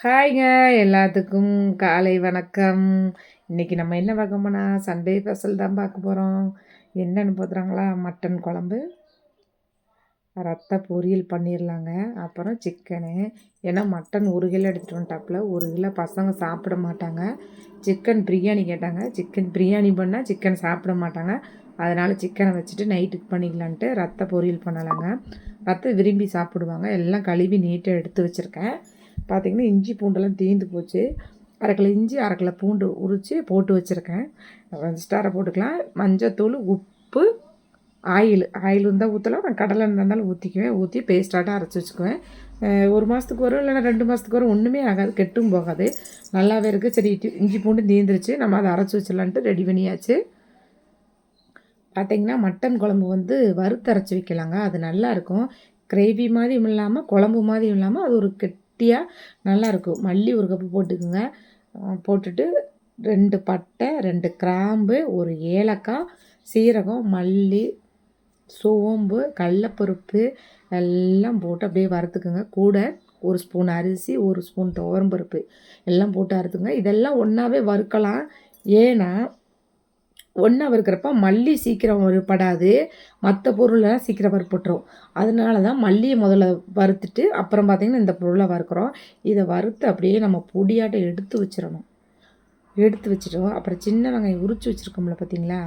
ஹாய்ங்க எல்லாத்துக்கும் காலை வணக்கம். இன்றைக்கி நம்ம என்ன பார்க்க போனால் சண்டே ஸ்பெஷல் தான் பார்க்க போகிறோம் என்னென்னு பார்த்துறாங்களா மட்டன் குழம்பு. ரத்த பொரியல் பண்ணிடலாங்க அப்புறம் சிக்கனு ஏன்னா மட்டன் ஒரு கிலோ எடுத்துகிட்டு வந்துட்டாப்புல. ஒரு கிலோ பசங்க சாப்பிட மாட்டாங்க. சிக்கன் பிரியாணி கேட்டாங்க. சிக்கன் பிரியாணி பண்ணால் சிக்கன் சாப்பிட மாட்டாங்க. அதனால் சிக்கனை வச்சுட்டு நைட்டுக்கு பண்ணிக்கலான்ட்டு ரத்த பொரியல் பண்ணலாங்க. ரத்த விரும்பி சாப்பிடுவாங்க. எல்லாம் கழுவி நீட்டாக எடுத்து வச்சுருக்கேன். பார்த்திங்கன்னா இஞ்சி பூண்டெல்லாம் தீந்து போச்சு. அரைக்கிலோ இஞ்சி அரைக்கிலோ பூண்டு உரித்து போட்டு வச்சுருக்கேன். ஸ்டாரை போட்டுக்கலாம். மஞ்சத்தூள் உப்பு ஆயில். ஆயில் இருந்தால் ஊற்றலாம் நான் கடலை இருந்தாலும் ஊற்றிக்குவேன் ஊற்றி பேஸ்டாட்டாக அரைச்சி வச்சுக்குவேன். ஒரு மாதத்துக்கு வரும் இல்லைனா ரெண்டு மாதத்துக்கு வரும் ஒன்றுமே ஆகாது. கெட்டும் போகாது. நல்லாவே இருக்குது சரி இஞ்சி பூண்டு தீந்துருச்சு நம்ம அதை அரைச்சி வச்சிடலான்ட்டு ரெடி பண்ணியாச்சு. பார்த்திங்கன்னா மட்டன் குழம்பு வந்து வறுத்தரைச்சி வைக்கலாங்க. அது நல்லாயிருக்கும் கிரேவி மாதிரியும் இல்லாமல் குழம்பு மாதிரியும் இல்லாமல் அது ஒரு கெட் கெட்டியாக நல்லாயிருக்கும் மல்லி ஒரு கப்பு போட்டுக்குங்க. போட்டுட்டு ரெண்டு பட்டை ரெண்டு கிராம்பு ஒரு ஏலக்காய் சீரகம் மல்லி சோம்பு கடலப்பருப்பு எல்லாம் போட்டு அப்படியே வறுத்துக்குங்க. கூட ஒரு ஸ்பூன் அரிசி ஒரு ஸ்பூன் துவரம்பருப்பு எல்லாம் போட்டு அறுத்துங்க இதெல்லாம் ஒன்றாவே வறுக்கலாம். ஏன்னா ஒன்றா வறுக்கிறப்ப மல்லி சீக்கிரம் வறுப்படாது மற்ற பொருளெல்லாம் சீக்கிரம் வறுப்பட்டுரும். அதனால தான் மல்லியை முதல்ல வறுத்துட்டு அப்புறம் பார்த்திங்கன்னா இந்த பொருளை வறுக்கிறோம். இதை வறுத்து அப்படியே நம்ம பொடியாட்ட எடுத்து வச்சிடணும். எடுத்து வச்சிட்டோம் அப்புறம் சின்ன வெங்காயம் உரிச்சு வச்சுருக்கோம்ல பார்த்தீங்களா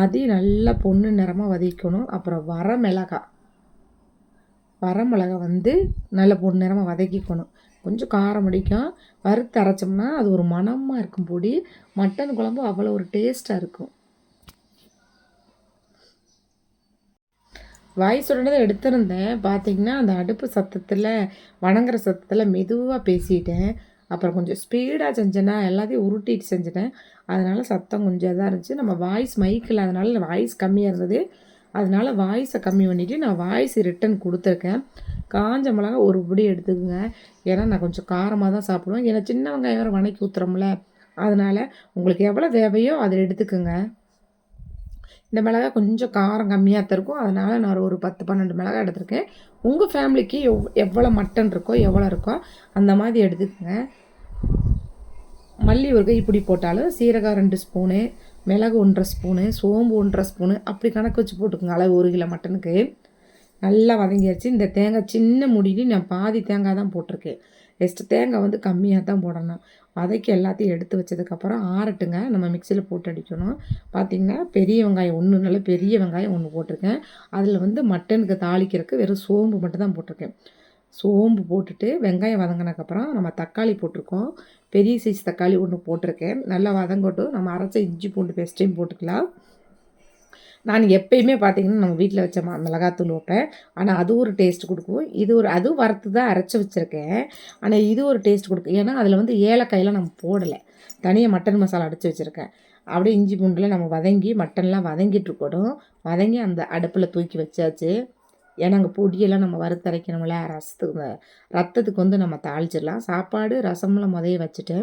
அதையும் நல்லா பொண்ணு நிறமாக வதக்கணும். அப்புறம் வர மிளகா வர மிளகா வந்து நல்ல பொண்ணு நிறமாக வதக்கிக்கணும். கொஞ்சம் காரம் அடிக்கும். வறுத்து அரைச்சோம்னா அது ஒரு மணமாக இருக்கும் பொடி. மட்டன் குழம்பு அவ்வளோ ஒரு டேஸ்ட்டாக இருக்கும். வாய் சுடனதை எடுத்திருந்தேன். பார்த்தீங்கன்னா அந்த அடுப்பு சத்தத்தில் வணங்குற சத்தத்தில் மெதுவாக பேசிட்டேன். அப்புறம் கொஞ்சம் ஸ்பீடாக செஞ்சேன்னா எல்லாத்தையும் உருட்டிட்டு செஞ்சிட்டேன். அதனால் சத்தம் கொஞ்சம் இதாக இருந்துச்சு. நம்ம வாய்ஸ் மைக்கில் அதனால் வாய்ஸ் கம்மியாக இருந்தது. அதனால் வாய்ஸை கம்மி பண்ணிவிட்டு நான் வாய்ஸ் ரிட்டன் கொடுத்துருக்கேன். காஞ்ச மிளகா ஒரு பிடி எடுத்துக்கோங்க. ஏன்னா நான் கொஞ்சம் காரமாக தான் சாப்பிடுவேன். ஏன்னா சின்ன வெங்காயம் வேறு வணக்கி ஊற்றுறோம்ல அதனால் உங்களுக்கு எவ்வளோ தேவையோ அதை எடுத்துக்கோங்க. இந்த மிளகா கொஞ்சம் காரம் கம்மியாக தான் இருக்கும். அதனால் நான் ஒரு பத்து பன்னெண்டு மிளகா எடுத்திருக்கேன். உங்கள் ஃபேமிலிக்கு எவ் எவ்வளோ மட்டன் இருக்கோ எவ்வளோ இருக்கோ அந்த மாதிரி எடுத்துக்கோங்க. மல்லி ஒரு இப்படி போட்டாலும் சீரகம் ரெண்டு ஸ்பூனு மிளகு ஒன்றரை ஸ்பூனு சோம்பு ஒன்றரை ஸ்பூனு அப்படி கணக்கு வச்சு போட்டுக்கோங்க. அளவு ஒரு கிலோ மட்டனுக்கு. நல்லா வதங்கிடுச்சு இந்த தேங்காய் சின்ன முடின்னு நான் பாதி தேங்காய் தான் போட்டிருக்கேன். நெக்ஸ்ட்டு தேங்காய் வந்து கம்மியாக தான் போடணும். வதக்கி எல்லாத்தையும் எடுத்து வச்சதுக்கப்புறம் ஆறட்டுங்க. நம்ம மிக்சியில் போட்டு அடிக்கணும். பார்த்திங்கன்னா பெரிய வெங்காயம் ஒன்று நல்ல பெரிய வெங்காயம் ஒன்று போட்டிருக்கேன். அதில் வந்து மட்டனுக்கு தாளிக்கிறதுக்கு வெறும் சோம்பு மட்டும் தான் போட்டிருக்கேன். சோம்பு போட்டுட்டு வெங்காயம் வதங்கினதுக்கப்புறம் நம்ம தக்காளி போட்டிருக்கோம். பெரிய சைஸ் தக்காளி ஒன்று போட்டிருக்கேன். நல்லா வதங்கட்டும். நம்ம அரைச்ச இஞ்சி பூண்டு பேஸ்ட்டையும் போட்டுக்கலாம். நான் எப்பயுமே பார்த்தீங்கன்னா நம்ம வீட்டில் வச்ச மா மிளகாத்தூள் வைப்பேன் ஆனால் அது ஒரு டேஸ்ட் கொடுக்கும். இது ஒரு அதுவும் வறுத்து தான் அரைச்சி வச்சுருக்கேன். ஆனால் இது ஒரு டேஸ்ட் கொடுக்கும். ஏன்னா அதில் வந்து ஏலக்காயெல்லாம் நம்ம போடலை. தனியாக மட்டன் மசாலா அடித்து வச்சுருக்கேன். அப்படியே இஞ்சி பூண்டில் நம்ம வதங்கி மட்டன்லாம் வதங்கிட்டு இருக்கணும் வதங்கி அந்த அடுப்பில் தூக்கி வச்சாச்சு. ஏன்னா அங்கே பொடியெல்லாம் நம்ம வறுத்தரைக்கணும்ல ரசத்துக்கு ரத்தத்துக்கு வந்து நம்ம தாளிச்சிடலாம். சாப்பாடு ரசம்லாம் முதைய வச்சுட்டு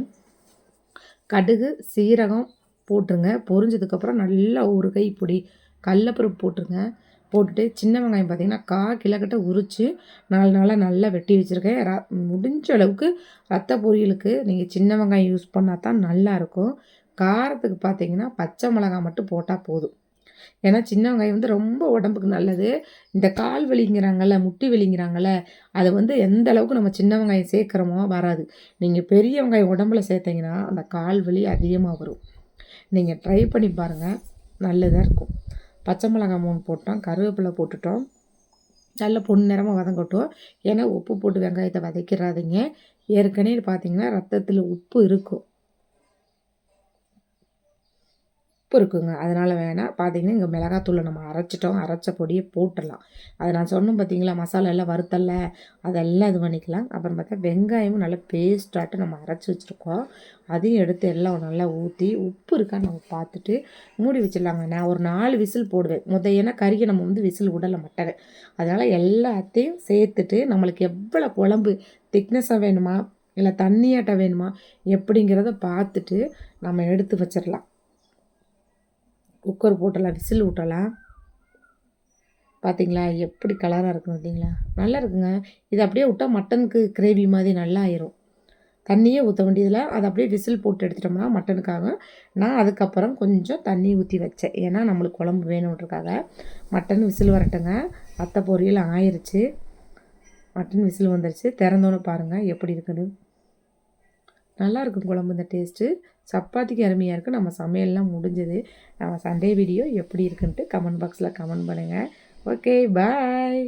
கடுகு சீரகம் போட்டுருங்க. பொரிஞ்சதுக்கப்புறம் நல்லா ஒரு கை பொடி கடலப்பருப்பு போட்டுருங்க. போட்டுட்டு சின்ன வெங்காயம் பார்த்திங்கன்னா கா கிலோக்கிட்ட உரித்து நாலு நாளாக நல்லா வெட்டி வச்சுருக்கேன். ர முடிஞ்ச அளவுக்கு ரத்த பொரியலுக்கு நீங்கள் சின்ன வெங்காயம் யூஸ் பண்ணால் தான் நல்லாயிருக்கும் காரத்துக்கு பார்த்தீங்கன்னா பச்சை மிளகாய் மட்டும் போட்டால் போதும். ஏன்னா சின்ன வெங்காயம் வந்து ரொம்ப உடம்புக்கு நல்லது. இந்த கால் வலிங்கிறாங்கல்ல முட்டி வலிங்கிறாங்கல்ல அதை வந்து எந்த அளவுக்கு நம்ம சின்ன வெங்காயம் சேர்க்குறோமோ வராது. நீங்கள் பெரிய வெங்காயம் உடம்புல சேர்த்திங்கன்னா அந்த கால் வலி அதிகமாக வரும். நீங்கள் ட்ரை பண்ணி பாருங்கள் நல்லதாக இருக்கும். பச்சை மிளகாய் மூணு போட்டோம் கருவேப்பிலை போட்டுட்டோம். நல்ல பொன்னிறமாக வதங்கட்டும் ஏன்னா உப்பு போட்டு வெங்காயத்தை வதக்கிடாதீங்க ஏற்கனவே பார்த்தீங்கன்னா ரத்தத்தில் உப்பு இருக்கும். உப்பு இருக்குங்க. அதனால் வேணால் பார்த்தீங்கன்னா இங்கே மிளகாத்தூளை நம்ம அரைச்சிட்டோம். அரைச்ச பொடியை போட்டுடலாம். அதை நான் சொன்னோம் பார்த்தீங்களா மசாலா எல்லாம் வறுத்தல்ல? அதெல்லாம் இது பண்ணிக்கலாம். அப்புறம் பார்த்தா வெங்காயமும் நல்லா பேஸ்டாட்டு நம்ம அரைச்சி வச்சுருக்கோம். அதையும் எடுத்து எல்லாம் நல்லா ஊற்றி உப்பு இருக்கான்னு நம்ம பார்த்துட்டு மூடி வச்சிடலாங்க. நான் ஒரு நாலு விசில் போடுவேன். முத ஏன்னா கறிக்கு நம்ம வந்து விசில் விடலை மட்டனை. அதனால் எல்லாத்தையும் சேர்த்துட்டு நம்மளுக்கு எவ்வளோ குழம்பு திக்னஸாக வேணுமா? இல்லை தண்ணியாட்ட வேணுமா? எப்படிங்கிறத பார்த்துட்டு நம்ம எடுத்து வச்சிடலாம். குக்கர் போட்டலாம் விசில் விட்டலாம் பார்த்தீங்களா எப்படி கலராக இருக்கும் பார்த்தீங்களா நல்லா இருக்குங்க. இது அப்படியே விட்டால் மட்டனுக்கு கிரேவி மாதிரி நல்லா ஆயிரும். தண்ணியே ஊற்ற வேண்டியதில் அதை அப்படியே விசில் போட்டு எடுத்துட்டோம்னா மட்டனுக்காக. நான் அதுக்கப்புறம் கொஞ்சம் தண்ணி ஊற்றி வச்சேன். ஏன்னா நம்மளுக்கு குழம்பு வேணுன்றக்காக மட்டன் விசில் வரட்டுங்க. அத்தை பொரியல் ஆயிடுச்சு மட்டன் விசில் வந்துருச்சு. திறந்தோன்னு பாருங்கள் எப்படி இருக்குது நல்லா இருக்கும் குழம்பு இந்த டேஸ்ட்டு. சப்பாத்திக்கு அருமையாக இருக்குது நம்ம சமையல்லாம் முடிஞ்சது. நம்ம சண்டே வீடியோ எப்படி இருக்குன்ட்டு கமெண்ட் பாக்ஸில் கமெண்ட் பண்ணுங்கள் ஓகே பாய்.